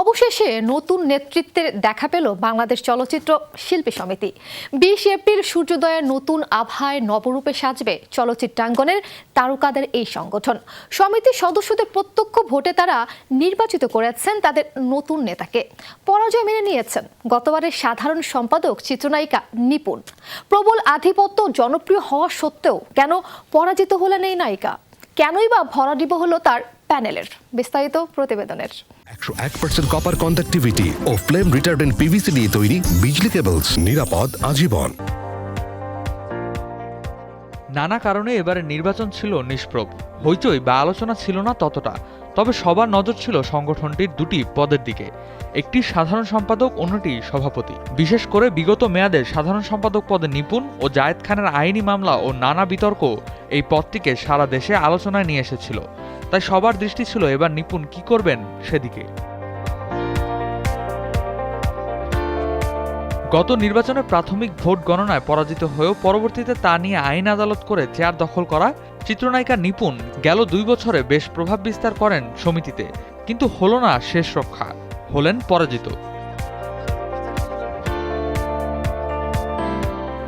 অবশেষে নতুন নেতৃত্বের দেখা পেল বাংলাদেশ চলচ্চিত্র শিল্পী সমিতি। বিশ এপ্রিল সূর্যোদয়ের নতুন আভায় নবরূপে সাজবে চলচ্চিত্রাঙ্গনের তারকাদের এই সংগঠন। সমিতির সদস্যদের প্রত্যক্ষ ভোটে তারা নির্বাচিত করেছেন তাদের নতুন নেতাকে। পরাজয় মেনে নিয়েছেন গতবারের সাধারণ সম্পাদক চিত্রনায়িকা নিপুণ। প্রবল আধিপত্য জনপ্রিয় হওয়া সত্ত্বেও কেন পরাজিত হলেন এই নায়িকা? কেনই বা ভরা দিব হলো তার প্যানেলের বিস্তারিত প্রতিবেদনের। একশো এক পার্সেন্ট কপার কন্ডাক্টিভিটি ও ফ্লেম রিটার্ডেন্ট পিভিসি দিয়ে তৈরি বিজলি কেবলস নিরাপদ আজীবন। নানা কারণে এবারে নির্বাচন ছিল নিষ্প্রভ। হইচই বা আলোচনা ছিল না ততটা তবে সবার নজর ছিল সংগঠনটির দুটি পদের দিকে। একটি সাধারণ সম্পাদক অন্যটি সভাপতি। বিশেষ করে বিগত মেয়াদে সাধারণ সম্পাদক পদে নিপুণ ও জায়েদ খানের আইনি মামলা ও নানা বিতর্ক এই পদটিকে সারা দেশে আলোচনায় নিয়ে এসেছিল। তাই সবার দৃষ্টি ছিল এবার নিপুণ কি করবেন সেদিকে। গত নির্বাচনে প্রাথমিক ভোট গণনায় পরাজিত হয়েও পরবর্তীতে তা নিয়ে আইন আদালত করে চেয়ার দখল করা চিত্রনায়িকা নিপুণ গেল দুই বছরে বেশ প্রভাব বিস্তার করেন সমিতিতে, কিন্তু হল না শেষ রক্ষা, হলেন পরাজিত।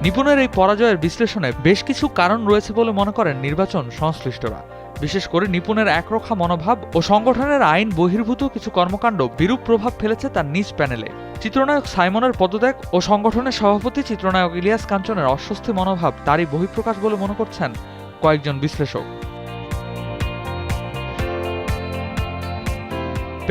নিপুণের এই পরাজয়ের বিশ্লেষণে বেশ কিছু কারণ রয়েছে বলে মনে করেন নির্বাচন সংশ্লিষ্টরা। বিশেষ করে নিপুণের একরক্ষা মনোভাব ও সংগঠনের আইন বহির্ভূত কিছু কর্মকাণ্ড বিরূপ প্রভাব ফেলেছে তার নিজ প্যানেলে। চিত্রনায়ক সাইমনের পদত্যাগ ও সংগঠনের সভাপতি চিত্রনায়ক ইলিয়াস কাঞ্চনের অস্বস্তি মনোভাব তারই বহিঃপ্রকাশ বলে মনে করছেন কয়েকজন বিশ্লেষক।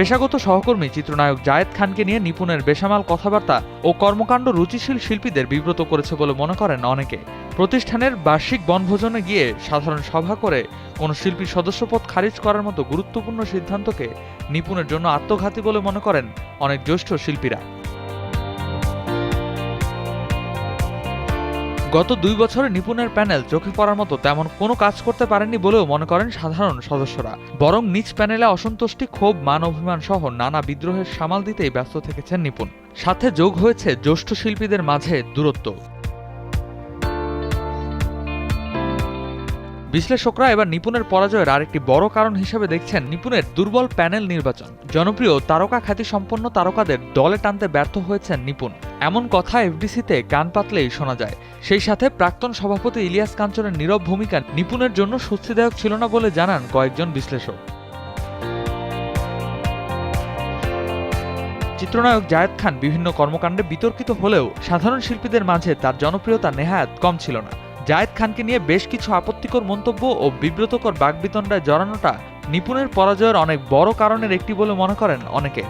পেশাগত সহকর্মী চিত্রনায়ক জায়েদ খানকে নিয়ে নিপুণের বেসামাল কথাবার্তা ও কর্মকাণ্ড রুচিশীল শিল্পীদের বিব্রত করেছে বলে মনে করেন অনেকে। প্রতিষ্ঠানের বার্ষিক বনভোজনে গিয়ে সাধারণ সভা করে কোনো শিল্পীর সদস্যপদ খারিজ করার মতো গুরুত্বপূর্ণ সিদ্ধান্তকে নিপুণের জন্য আত্মঘাতী বলে মনে করেন অনেক জ্যেষ্ঠ শিল্পীরা। গত দুই বছরে নিপুণের প্যানেল চোখে পড়ার মতো তেমন কোনো কাজ করতে পারেনি বলেও মনে করেন সাধারণ সদস্যরা। বরং নিজ প্যানেলে অসন্তুষ্টি, ক্ষোভ মান অভিমান সহ নানা বিদ্রোহের সামাল দিতেই ব্যস্ত থেকেছেন নিপুণ। সাথে যোগ হয়েছে জ্যেষ্ঠ শিল্পীদের মাঝে দূরত্ব। বিশ্লেষকরা এবার নিপুণের পরাজয়ের আরেকটি বড় কারণ হিসেবে দেখছেন নিপুণের দুর্বল প্যানেল নির্বাচন। জনপ্রিয় তারকা খ্যাতি সম্পন্ন তারকাদের দলে টানতে ব্যর্থ হয়েছেন নিপুণ। এমন কথা এফডিসিতে কান পাতলেই শোনা যায়। সেই সাথে প্রাক্তন সভাপতি ইলিয়াস কাঞ্চনের নীরব ভূমিকা নিপুণের জন্য স্বস্তিদায়ক ছিল না বলে জানান কয়েকজন বিশ্লেষক। চিত্রনায়ক জায়েদ খান বিভিন্ন কর্মকাণ্ডে বিতর্কিত হলেও সাধারণ শিল্পীদের মাঝে তার জনপ্রিয়তা নেহায়াত কম ছিল না। জায়েদ খানকে নিয়ে বেশ কিছু আপত্তিকর মন্তব্য ও বিব্রতকর বাগবিতণ্ডায় জড়ানোটা নিপুণের পরাজয়ের অনেক বড় কারণের একটি বলে মনে করেন অনেকে।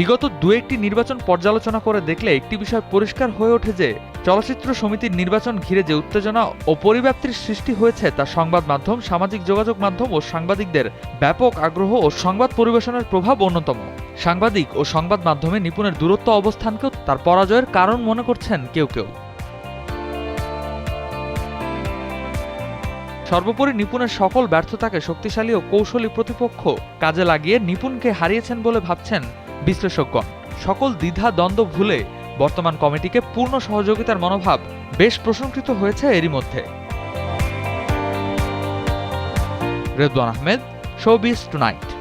বিগত দু একটি নির্বাচন পর্যালোচনা করে দেখলে একটি বিষয় পরিষ্কার হয়ে ওঠে যে, চলচ্চিত্র সমিতির নির্বাচন ঘিরে যে উত্তেজনা ও পরিব্যাপ্তির সৃষ্টি হয়েছে তা সংবাদ মাধ্যম, সামাজিক যোগাযোগ মাধ্যম ও সাংবাদিকদের ব্যাপক আগ্রহ ও সংবাদ পরিবেশনের প্রভাব অন্যতম। সাংবাদিক ও সংবাদ মাধ্যমে নিপুণের দূরত্ব অবস্থানকেও তার পরাজয়ের কারণ মনে করছেন কেউ কেউ। সর্বোপরি নিপুণের সকল ব্যর্থতাকে শক্তিশালী ও কৌশলী প্রতিপক্ষ কাজে লাগিয়ে নিপুণকে হারিয়েছেন বলে ভাবছেন বিশ্লেষকগণ সকল দ্বিধা, দ্বন্দ্ব ভুলে বর্তমান কমিটিকে পূর্ণ সহযোগিতার মনোভাব বেশ প্রশংসিত হয়েছে এরই মধ্যে। Redwan Ahmed showbiz tonight.